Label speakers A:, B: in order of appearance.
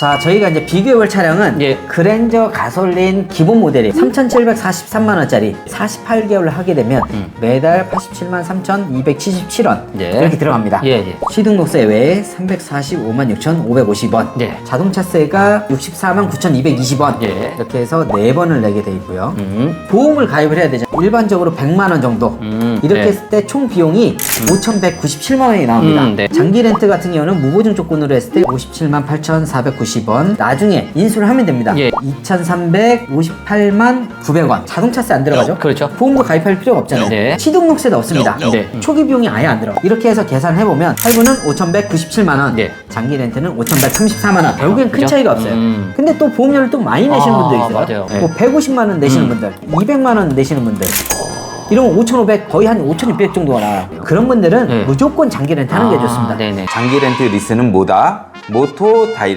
A: 자, 저희가 이제 비교해볼 차량은
B: 예.
A: 그랜저 가솔린 기본 모델이 3,743만원짜리 48개월을 하게 되면 매달 87만 3,277원
B: 예.
A: 이렇게 들어갑니다.
B: 예, 예.
A: 취등록세 외에 345만 6,550원
B: 예.
A: 자동차세가 64만 9,220원
B: 예.
A: 이렇게 해서 네번을 내게 돼 있고요.
B: 음.
A: 보험을 가입을 해야 되잖아요. 일반적으로 100만 원 정도.
B: 음,
A: 이렇게
B: 네.
A: 했을 때 총 비용이 5,197만 원이 나옵니다.
B: 음, 네.
A: 장기 렌트 같은 경우는 무보증 조건으로 했을 때 57만 8,490 원. 나중에 인수를 하면 됩니다.
B: 예.
A: 2,358만 900원. 자동차세 안 들어가죠?
B: 그렇죠.
A: 보험도 가입할 필요가 없잖아요.
B: 네.
A: 취등록세도 없습니다.
B: 네.
A: 초기 비용이 아예 안 들어. 이렇게 해서 계산해 보면 할부는 5,197만 원,
B: 네.
A: 장기 렌트는 5,134만 원. 결국엔 큰
B: 그죠?
A: 차이가 없어요.
B: 음.
A: 근데 또 보험료를 또 많이 내시는
B: 아,
A: 분도 있어요.
B: 맞아요. 네.
A: 뭐 150만 원 내시는
B: 음.
A: 분들, 200만 원 내시는 분들. 이러면 5,500 거의 한 5,600 정도가 나와요. 그런 분들은
B: 네.
A: 무조건 장기 렌트 하는 게
B: 아,
A: 좋습니다.
B: 네네.
C: 장기 렌트 리스는 뭐다? 모토 다이렉트.